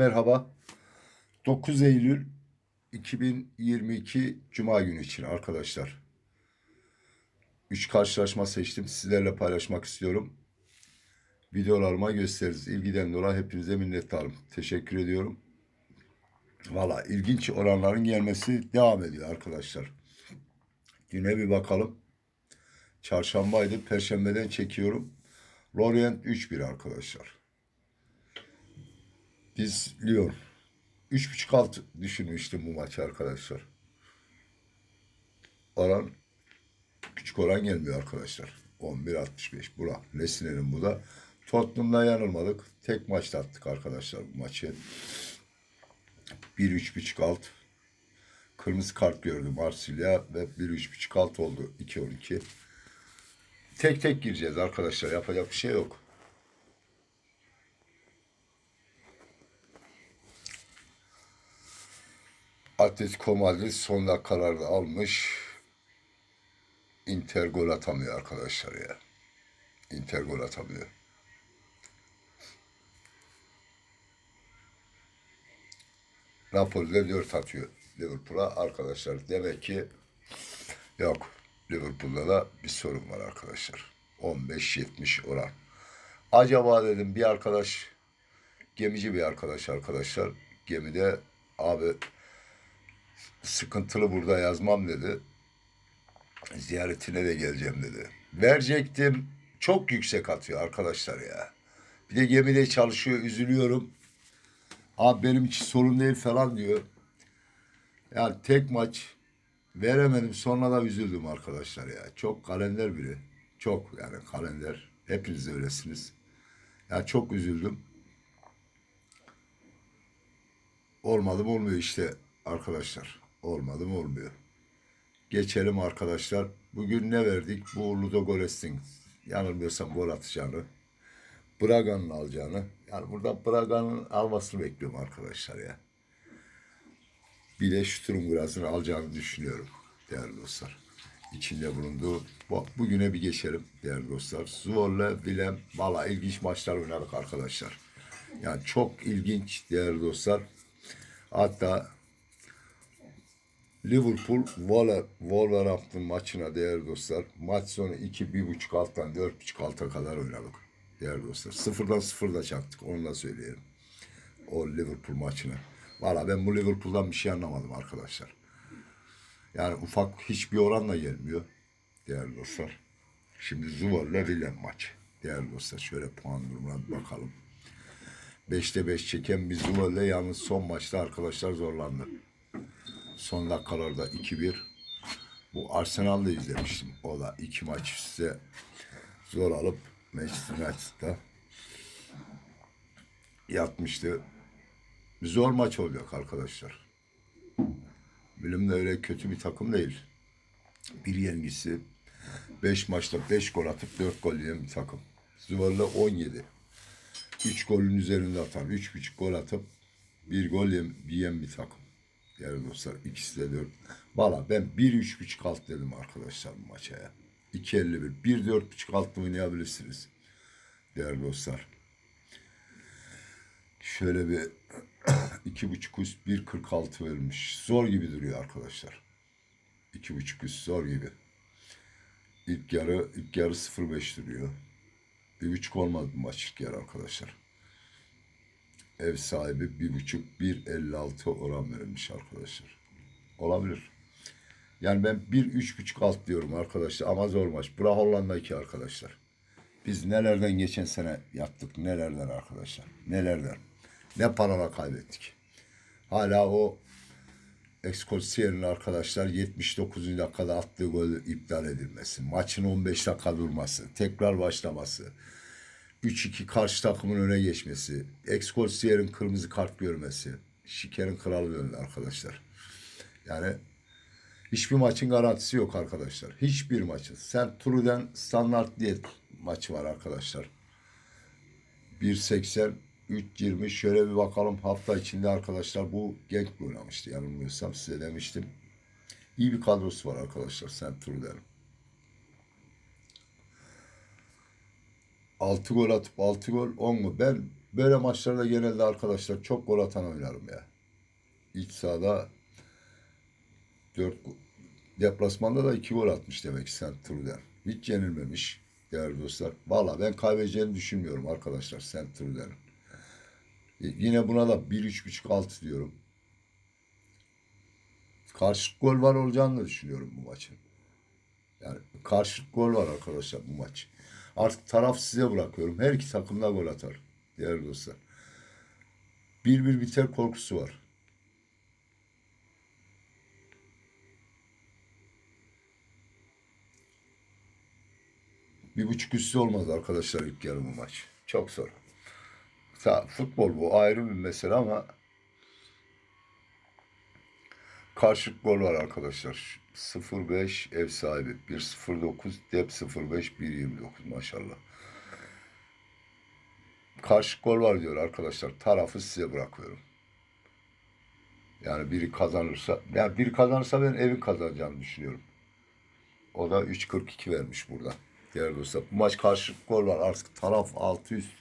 Merhaba. 9 Eylül 2022 Cuma günü için arkadaşlar. 3 karşılaşma seçtim. Sizlerle paylaşmak istiyorum. Videolarıma gösteririz. İlgiden dolayı hepinize minnettarım. Teşekkür ediyorum. Valla ilginç oranların gelmesi devam ediyor arkadaşlar. Güne bir bakalım. Çarşambaydı. Perşembeden çekiyorum. Lorient 3-1 arkadaşlar. Biz Lyon. 3.5 alt düşünmüştüm bu maçı arkadaşlar. Oran küçük oran gelmiyor arkadaşlar. 11.65 bura. Lesine'nin bu da. Tottenham'da yanılmadık. Tek maçta attık arkadaşlar bu maçı. 1-3.5 alt. Kırmızı kart gördüm Marsilya ve 1-3.5 alt oldu 2-12. Tek tek gireceğiz arkadaşlar. Yapacak bir şey yok. Atletico Madrid son dakikalarda almış. Inter gol atamıyor arkadaşlar ya. Inter gol atamıyor. Napoli'de 4 atıyor Liverpool'a arkadaşlar. Demek ki yok. Liverpool'da da bir sorun var arkadaşlar. 15-70 oran. Acaba dedim bir arkadaş gemici bir arkadaş arkadaşlar. Gemide abi sıkıntılı burada yazmam dedi. Ziyaretine de geleceğim dedi. Verecektim. Çok yüksek atıyor arkadaşlar ya. Bir de gemide çalışıyor, üzülüyorum. Abi benim için sorun değil falan diyor. Yani tek maç veremedim sonra da üzüldüm arkadaşlar ya. Çok kalender biri. Çok yani kalender. Hepiniz de öylesiniz. Ya çok üzüldüm. Olmadı mı olmuyor işte arkadaşlar. Olmadı mı olmuyor. Geçelim arkadaşlar. Bugün ne verdik? Bu Ludo Gores'in yanılmıyorsam gol atacağını. Braga'nın alacağını. Yani burada Braga'nın almasını bekliyorum arkadaşlar ya. Bir de Sturmgraz'ın alacağını düşünüyorum değerli dostlar. İçinde bulunduğu bu, bugüne bir geçelim değerli dostlar. Zwolle, Willem, valla ilginç maçlar oynadık arkadaşlar. Yani çok ilginç değerli dostlar. Hatta Liverpool Wolverhampton maçına değerli dostlar. Maç sonu 2 bir buçuk alttan 4,5 alta kadar oynadık değerli dostlar. Sıfırdan sıfırda çaktık onu da söyleyelim. O Liverpool maçına. Valla ben bu Liverpool'dan bir şey anlamadım arkadaşlar. Yani ufak hiçbir oranla gelmiyor değerli dostlar. Şimdi Zuval'le Willem maç. Değerli dostlar şöyle puan durumuna bakalım. 5'te 5 çeken bir Zuval'le yalnız son maçta arkadaşlar zorlandı. Son dakikalarda 2-1. Bu Arsenal'da izlemiştim. O da iki maç üstte zor alıp Manchester United'da yatmıştı. Zor maç olacak arkadaşlar. Bilim de öyle kötü bir takım değil. Bir yengisi 5 maçta 5 gol atıp 4 gol yiyen bir takım. Zuvarla 17. 3 golün üzerinde atan, 3,5 gol atıp bir gol yem, yiyen bir takım. Değerli dostlar ikisi de 4. Valla ben 1-3,5 alt dedim arkadaşlar bu maça ya. 2.51. 1-4,5 altı oynayabilirsiniz. Değerli dostlar. Şöyle bir iki buçuk üst 1.46 verilmiş. Zor gibi duruyor arkadaşlar. İki buçuk üst zor gibi. İlk yarı ilk yarı 0.5 duruyor. Bir buçuk olmadı maç ilk yarı arkadaşlar. Ev sahibi bir buçuk 1.56 oran verilmiş arkadaşlar. Olabilir. Yani ben bir üç buçuk alt diyorum arkadaşlar ama zor maç. Bura Hollanda 2 arkadaşlar. Biz nelerden geçen sene yaptık nelerden arkadaşlar. Nelerden. Ne paralar kaybettik. Hala o Excelsior'un arkadaşlar 79. dakikada attığı gol iptal edilmesi. Maçın 15 dakika durması. Tekrar başlaması. 3-2 karşı takımın öne geçmesi. Excelsior'un kırmızı kart görmesi. Şikerin kralı döndü arkadaşlar. Yani hiçbir maçın garantisi yok arkadaşlar. Hiçbir maçın. Sen Truden standart diye maçı var arkadaşlar. 1.80 3.20 şöyle bir bakalım hafta içinde arkadaşlar bu genç oynamıştı yanılmıyorsam size demiştim. İyi bir kadrosu var arkadaşlar sen Truden'in. 6 gol atıp 6 gol 10 mu? Ben böyle maçlarda genelde arkadaşlar çok gol atan oynarım ya. İç sahada 4 deplasmanda da 2 gol atmış demek ki St. Truiden. Hiç yenilmemiş değerli dostlar. Valla ben kaybedeceğini düşünmüyorum arkadaşlar St. Truiden'in. E, Yine buna da 1-3.5 alt diyorum. Karşılık gol var olacağını da düşünüyorum bu maçın. Yani karşılık gol var arkadaşlar bu maç. Artık taraf size bırakıyorum. Her iki takım da gol atar. Değerli dostlar. 1-1 biter korkusu var. Bir buçuk üstü olmaz arkadaşlar ilk yarı bu maç. Çok zor. Ta, futbol bu ayrı bir mesele ama karşılık gol var arkadaşlar. 0-5 ev sahibi. 1-0-9 dep 0-5 1-29 maşallah. Karşılık gol var diyor arkadaşlar. Tarafı size bırakıyorum. Yani biri kazanırsa, yani biri kazanırsa ben evin kazanacağını düşünüyorum. O da 3.42 vermiş burada. Değerli dostlar. Bu maç karşılık gol var. Artık taraf altı üst.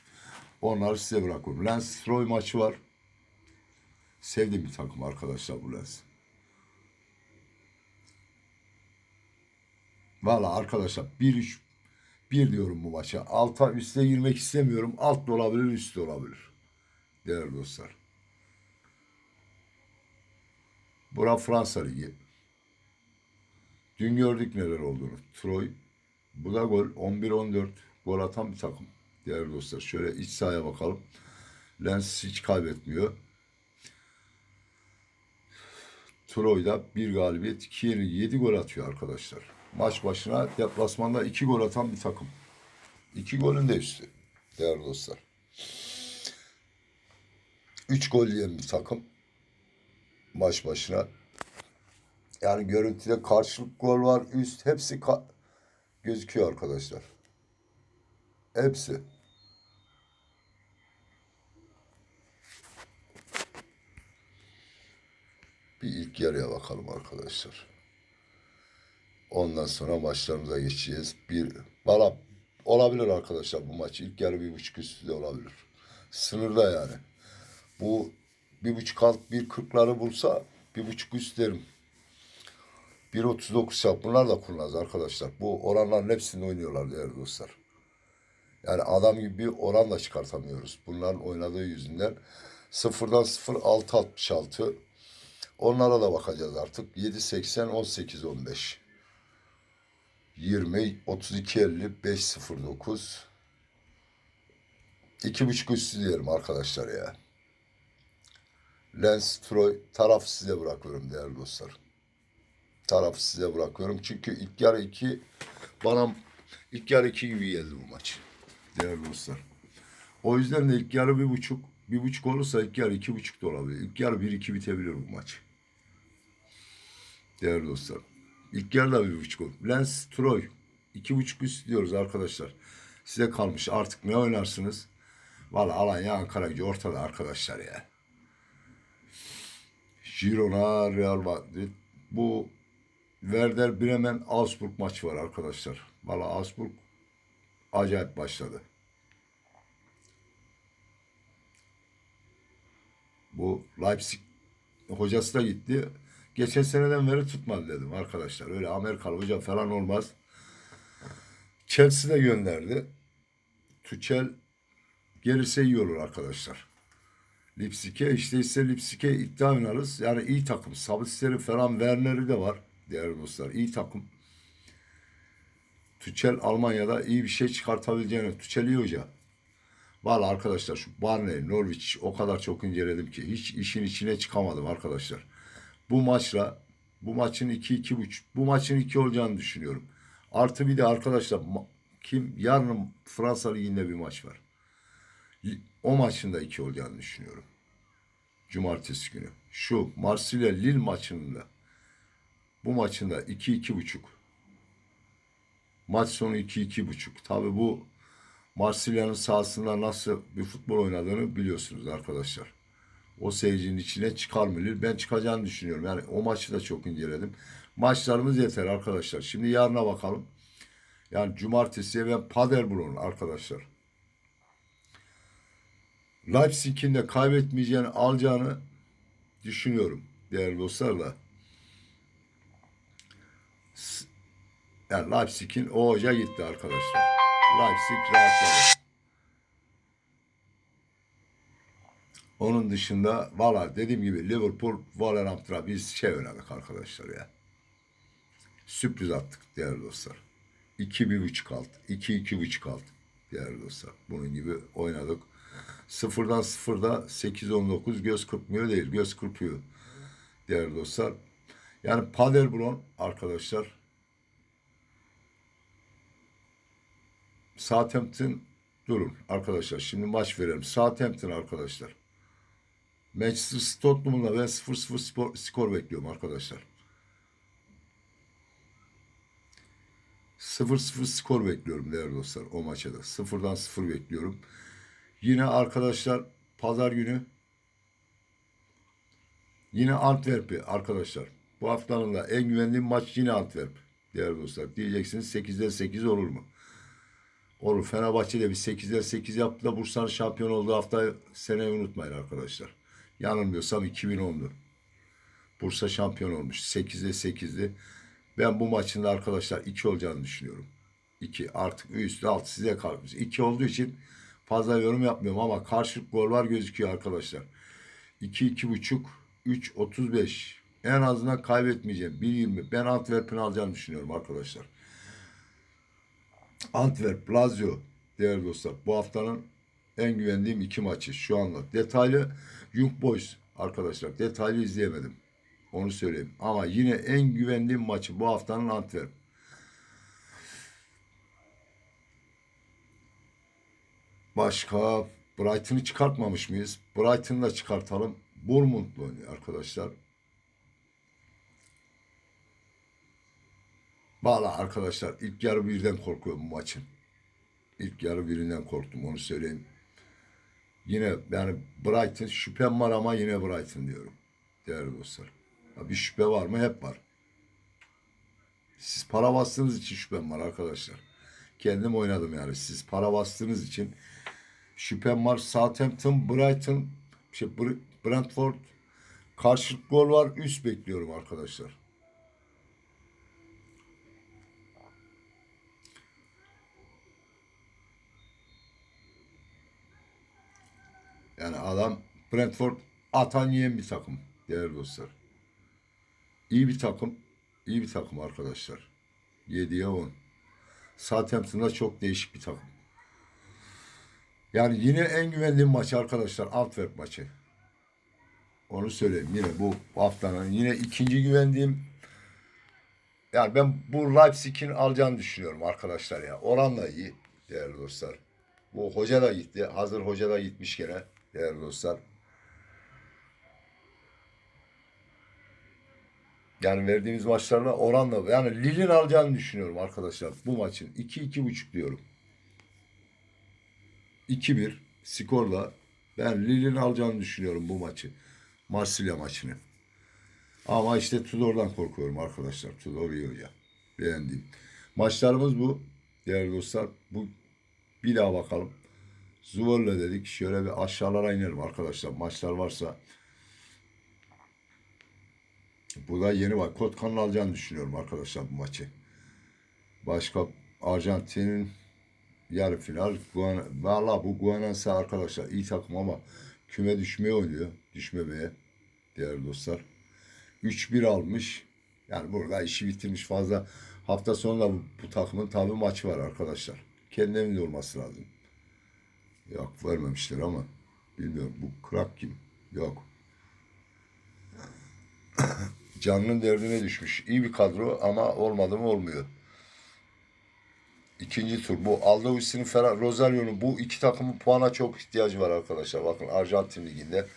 Onları size bırakıyorum. Lens Troy maçı var. Sevdiğim bir takım arkadaşlar bu Lens. Valla arkadaşlar 1-3 1 diyorum bu maça. Alta üste girmek istemiyorum. Alt da olabilir, üst de olabilir. Değerli dostlar. Bura Fransa Ligi. Dün gördük neler olduğunu. Troy. Bu da gol. 11-14. Gol atan bir takım. Değerli dostlar. Şöyle iç sahaya bakalım. Lens hiç kaybetmiyor. Troy'da bir galibiyet, iki yeni yedi gol atıyor arkadaşlar. Maç başına deplasmanda iki gol atan bir takım. İki golün de üstü. Değerli dostlar. Üç gol yiyen bir takım. Maç başına. Yani görüntüde karşılık gol var. Üst hepsi ka- gözüküyor arkadaşlar. Hepsi. Bir ilk yarıya bakalım arkadaşlar. Ondan sonra maçlarımıza geçeceğiz. Bir bana olabilir arkadaşlar bu maç. ilk yarı bir buçuk üstü de olabilir. Sınırda yani. Bu bir buçuk alt bir kırkları bulsa bir buçuk üst derim. 1.39 yap. Bunlar da kurnaz arkadaşlar. Bu oranların hepsini oynuyorlar değerli dostlar. Yani adam gibi bir oran da çıkartamıyoruz. Bunların oynadığı yüzünden. Sıfırdan 0 6.66. Onlara da bakacağız artık. 7.80 18.15. 20 32.50 5.09 2.5 üstü diyelim arkadaşlar ya. Lens Troy taraf size bırakıyorum değerli dostlar. Taraf size bırakıyorum. Çünkü ilk yarı 2 bana ilk yarı 2 gibi geldi bu maç. Değerli dostlar. O yüzden de ilk yarı bir buçuk, bir buçuk olursa ilk yarı iki buçuk da olabilir. İlk yarı bir iki bitebilir bu maç. Değerli dostlar. İlk yarı da bir buçuk olur. Lens Troy. iki buçuk üst diyoruz arkadaşlar. Size kalmış artık ne oynarsınız? Valla Alanya Ankara gücü ortada arkadaşlar ya. Girona Real Madrid. Bu Werder Bremen Augsburg maçı var arkadaşlar. Valla Augsburg acayip başladı. Bu Leipzig hocası da gitti. Geçen seneden beri tutmadı dedim arkadaşlar. Öyle Amerikalı hoca falan olmaz. Chelsea de gönderdi. Tuchel gelirse iyi olur arkadaşlar. Lipsik'e işte ise Lipsik'e iddia oynarız. Yani iyi takım. Sabitleri falan Werner'i de var değerli dostlar. İyi takım. Tuchel Almanya'da iyi bir şey çıkartabileceğini. Tuchel iyi hoca. Valla arkadaşlar şu Barney, Norwich o kadar çok inceledim ki hiç işin içine çıkamadım arkadaşlar. Bu maçla bu maçın 2 iki, iki buçuk bu maçın 2 olacağını düşünüyorum. Artı bir de arkadaşlar kim yarın Fransa Ligi'nde bir maç var. O maçın da 2 olacağını düşünüyorum. Cumartesi günü. Şu Marsilya Lille maçının da bu maçın da 2 iki, buçuk. Maç sonu 2 iki, buçuk. Tabii bu Marsilya'nın sahasında nasıl bir futbol oynadığını biliyorsunuz arkadaşlar. O seyircinin içine çıkar mı? Ben çıkacağını düşünüyorum. Yani o maçı da çok inceledim. Maçlarımız yeter arkadaşlar. Şimdi yarına bakalım. Yani cumartesiye ben Paderborn arkadaşlar. Leipzig'in de kaybetmeyeceğini alacağını düşünüyorum değerli dostlar da. Yani Leipzig'in o hoca gitti arkadaşlar. Leipzig rahatladı. Onun dışında valla dediğim gibi Liverpool Wolverhampton'a biz şey oynadık arkadaşlar ya. Sürpriz attık değerli dostlar. 2 bir buçuk alt. 2 iki buçuk alt değerli dostlar. Bunun gibi oynadık. Sıfırdan sıfırda 8-19 göz kırpmıyor değil. Göz kırpıyor değerli dostlar. Yani Paderborn arkadaşlar Southampton durun arkadaşlar. Şimdi maç verelim. Southampton arkadaşlar. Manchester Tottenham'la ben 0-0 spor, skor bekliyorum arkadaşlar. 0-0 skor bekliyorum değerli dostlar o maça da. 0'dan 0 bekliyorum. Yine arkadaşlar pazar günü yine Antwerp'i arkadaşlar. Bu haftanın da en güvendiğim maç yine Antwerp. Değerli dostlar. Diyeceksiniz 8'de 8 olur mu? Olur. Fenerbahçe de bir 8'de 8 yaptı da Bursa'nın şampiyon olduğu hafta seneyi unutmayın arkadaşlar. Yanılmıyorsam 2010'du. Bursa şampiyon olmuş. 8'de 8'di. Ben bu maçın da arkadaşlar 2 olacağını düşünüyorum. 2 artık üstü alt size kalmış. 2 olduğu için fazla yorum yapmıyorum ama karşılık gol var gözüküyor arkadaşlar. 2 2 buçuk 3 35 en azından kaybetmeyeceğim. 1.20 ben Antwerp'in alacağını düşünüyorum arkadaşlar. Antwerp, Lazio değerli dostlar. Bu haftanın en güvendiğim iki maçı şu anda. Detaylı Young Boys arkadaşlar. Detaylı izleyemedim. Onu söyleyeyim. Ama yine en güvendiğim maçı bu haftanın Antwerp. Başka Brighton'ı çıkartmamış mıyız? Brighton'ı da çıkartalım. Bournemouth'la oynuyor arkadaşlar. Valla arkadaşlar ilk yarı birden korkuyorum bu maçın. İlk yarı birinden korktum onu söyleyeyim. Yine yani Brighton şüphem var ama yine Brighton diyorum. Değerli dostlar. Ya bir şüphe var mı? Hep var. Siz para bastığınız için şüphem var arkadaşlar. Kendim oynadım yani. Siz para bastığınız için şüphem var. Southampton, Brighton, şey Br- Brentford karşılık gol var. Üst bekliyorum arkadaşlar. Yani adam Brentford atan yiyen bir takım değerli dostlar. İyi bir takım. iyi bir takım arkadaşlar. 7'ye 10. Southampton da çok değişik bir takım. Yani yine en güvendiğim maç arkadaşlar Antwerp maçı. Onu söyleyeyim yine bu haftanın yine ikinci güvendiğim yani ben bu Leipzig'in alacağını düşünüyorum arkadaşlar ya. Oran da iyi değerli dostlar. Bu hoca da gitti. Hazır hoca da gitmiş gene değerli dostlar. Yani verdiğimiz maçlarla oranla yani Lille'in alacağını düşünüyorum arkadaşlar bu maçın. 2-2,5 diyorum. 2-1 skorla ben Lille'in alacağını düşünüyorum bu maçı. Marsilya maçını. Ama işte Tudor'dan korkuyorum arkadaşlar. Tudor iyi hoca. Beğendiğim. Maçlarımız bu. Değerli dostlar. Bu bir daha bakalım. Zuval'la dedik. Şöyle bir aşağılara inelim arkadaşlar. Maçlar varsa. Bu da yeni bak. Kotkan'ın alacağını düşünüyorum arkadaşlar bu maçı. Başka Arjantin'in yarı final. Guana, Valla bu Guanansa arkadaşlar iyi takım ama küme düşmeye oynuyor. Düşmemeye. Değerli dostlar. 3-1 almış. Yani burada işi bitirmiş fazla. Hafta sonunda bu, bu takımın tabi maçı var arkadaşlar. Kendi evinde olması lazım. Yok vermemişler ama bilmiyorum bu krak kim? Yok. Canının derdine düşmüş. İyi bir kadro ama olmadı mı olmuyor. İkinci tur bu Aldovisi'nin Ferrari Rosario'nun bu iki takımın puana çok ihtiyacı var arkadaşlar. Bakın Arjantin liginde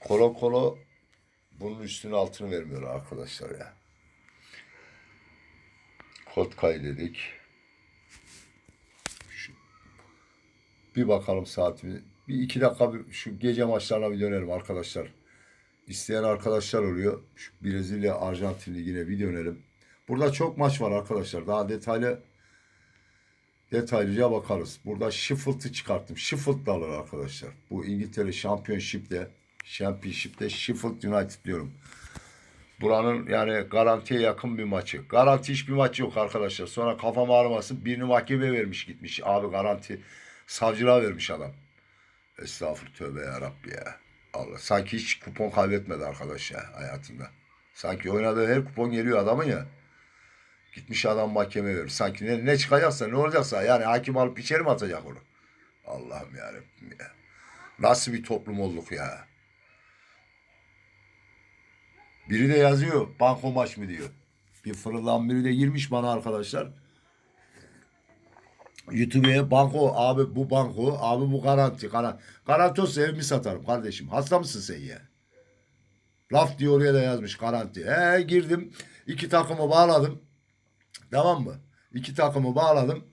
Kolo Kolo bunun üstünü altını vermiyor arkadaşlar ya. Kotkay dedik. Şu- Bir bakalım saatimiz. Bir iki dakika bir, şu gece maçlarına bir dönelim arkadaşlar. İsteyen arkadaşlar oluyor. Şu Brezilya Arjantin ligine bir dönelim. Burada çok maç var arkadaşlar. Daha detaylı detaylıca bakarız. Burada Sheffield'ı çıkarttım. Sheffield alır arkadaşlar. Bu İngiltere Championship'te Championship'te Sheffield United diyorum. Buranın yani garantiye yakın bir maçı. Garanti hiçbir maç yok arkadaşlar. Sonra kafam ağrımasın. Birini mahkemeye vermiş gitmiş. Abi garanti savcılığa vermiş adam. Estağfurullah tövbe ya Rabbi ya. Allah. Sanki hiç kupon kaybetmedi arkadaş ya hayatında. Sanki oynadığı her kupon geliyor adamın ya. Gitmiş adam mahkemeye vermiş. Sanki ne, ne çıkacaksa ne olacaksa yani hakim alıp içeri mi atacak onu? Allah'ım yarabbim ya. Nasıl bir toplum olduk ya. Biri de yazıyor banko maç mı diyor. Bir fırılan biri de girmiş bana arkadaşlar. YouTube'ya banko abi bu banko abi bu garanti garanti. Garanti olsa evimi satarım kardeşim. Hasta mısın sen ya? Laf diyor oraya da yazmış garanti. He girdim iki takımı bağladım. Tamam mı? İki takımı bağladım.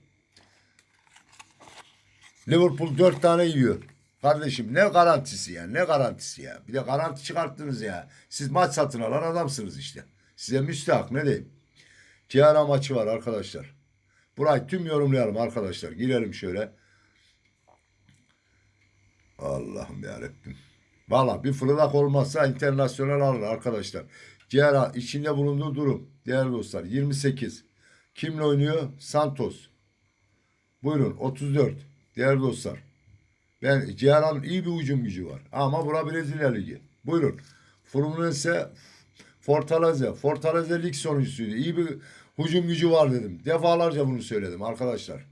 Liverpool dört tane yiyor. Kardeşim ne garantisi ya ne garantisi ya. Bir de garanti çıkarttınız ya. Siz maç satın alan adamsınız işte. Size müstahak ne diyeyim. Ciğara maçı var arkadaşlar. Burayı tüm yorumlayalım arkadaşlar. Girelim şöyle. Allah'ım yarabbim. Valla bir fırıldak olmazsa internasyonel alır arkadaşlar. Ciğara içinde bulunduğu durum. Değerli dostlar 28. Kimle oynuyor? Santos. Buyurun 34. Değerli dostlar. Ben Cihan'ın iyi bir hücum gücü var. Ama bura Brezilya Ligi. Buyurun. Fluminense Fortaleza. Fortaleza lig sonuncusuydu. İyi bir hücum gücü var dedim. Defalarca bunu söyledim arkadaşlar.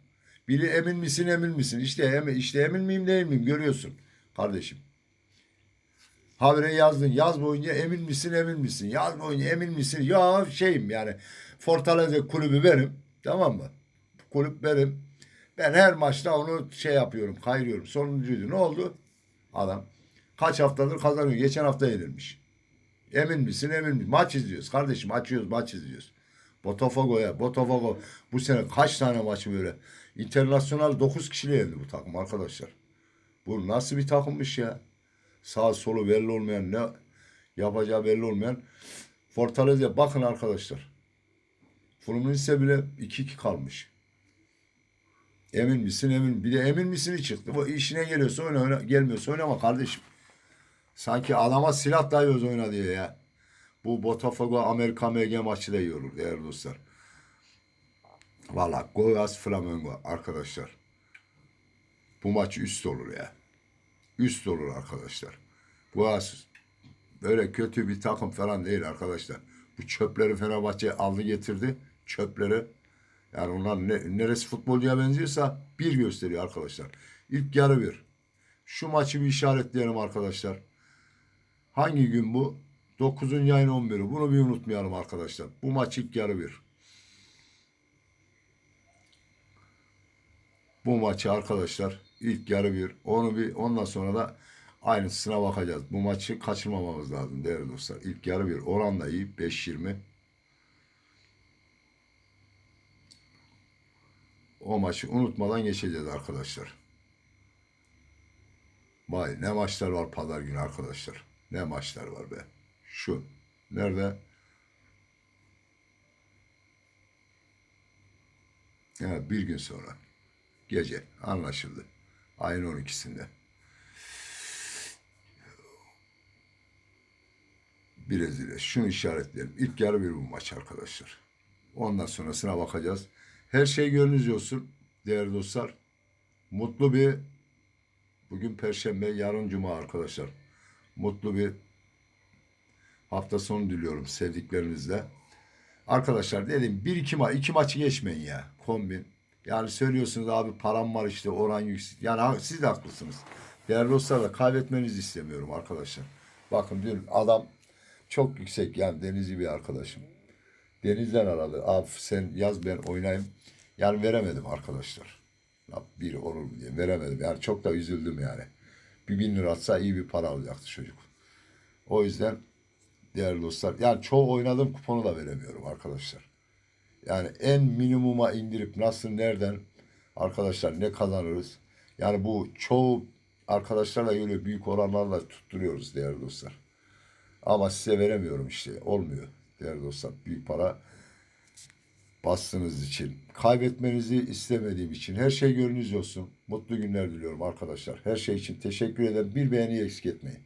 Biri emin misin emin misin? İşte emin, işte emin miyim değil miyim görüyorsun kardeşim. Habire yazdın. Yaz boyunca emin misin emin misin? Yaz boyunca emin misin? Ya şeyim yani Fortaleza kulübü benim. Tamam mı? Kulüp benim. Ben her maçta onu şey yapıyorum, kayırıyorum. Sonuncuydu. Ne oldu? Adam kaç haftadır kazanıyor. Geçen hafta yenilmiş. Emin misin? Emin misin? Maç izliyoruz kardeşim. Açıyoruz, maç izliyoruz. Botafogo'ya, Botafogo bu sene kaç tane maçı böyle? İnternasyonel 9 kişiyle yendi bu takım arkadaşlar. Bu nasıl bir takımmış ya? Sağ solu belli olmayan, ne yapacağı belli olmayan. Fortaleza bakın arkadaşlar. Fluminense bile 2-2 kalmış. Emin misin emin. Bir de emin misin çıktı. Bu işine geliyorsa oyna, oyna gelmiyorsa oynama kardeşim. Sanki adama silah dayıyoruz oyna diye ya. Bu Botafogo Amerika MG maçı da iyi olur değerli dostlar. Valla Goiás Flamengo arkadaşlar. Bu maç üst olur ya. Üst olur arkadaşlar. Goiás böyle kötü bir takım falan değil arkadaşlar. Bu çöpleri Fenerbahçe aldı getirdi. Çöpleri. Yani onlar ne, neresi futbolcuya benziyorsa bir gösteriyor arkadaşlar. İlk yarı bir. Şu maçı bir işaretleyelim arkadaşlar. Hangi gün bu? 9. ayın 11'i. Bunu bir unutmayalım arkadaşlar. Bu maç ilk yarı bir. Bu maçı arkadaşlar ilk yarı bir. Onu bir ondan sonra da aynısına bakacağız. Bu maçı kaçırmamamız lazım değerli dostlar. İlk yarı bir. Oran da iyi. 5-20. O maçı unutmadan geçeceğiz arkadaşlar. Vay ne maçlar var pazar günü arkadaşlar. Ne maçlar var be. Şu. Nerede? Ya bir gün sonra. Gece. Anlaşıldı. Ayın 12'sinde. Brezilya. Şunu işaretleyelim. İlk yarı bir bu maç arkadaşlar. Ondan sonrasına bakacağız. Her şey gönlünüz olsun değerli dostlar. Mutlu bir bugün perşembe, yarın cuma arkadaşlar. Mutlu bir hafta sonu diliyorum sevdiklerinizle. Arkadaşlar dedim bir iki ma iki maçı geçmeyin ya kombin. Yani söylüyorsunuz abi param var işte oran yüksek. Yani siz de haklısınız. Değerli dostlar da kaybetmenizi istemiyorum arkadaşlar. Bakın dün adam çok yüksek yani denizli bir arkadaşım. Denizden aradı. Abi sen yaz ben oynayayım. Yani veremedim arkadaşlar. Bir olur mu diye veremedim. Yani çok da üzüldüm yani. Bir bin lira atsa iyi bir para alacaktı çocuk. O yüzden değerli dostlar. Yani çoğu oynadığım kuponu da veremiyorum arkadaşlar. Yani en minimuma indirip nasıl nereden arkadaşlar ne kazanırız? Yani bu çoğu arkadaşlarla öyle büyük oranlarla tutturuyoruz değerli dostlar. Ama size veremiyorum işte. Olmuyor değerli dostlar. Büyük para bastığınız için, kaybetmenizi istemediğim için, her şey gönlünüz olsun. Mutlu günler diliyorum arkadaşlar. Her şey için teşekkür ederim. Bir beğeni eksik etmeyin.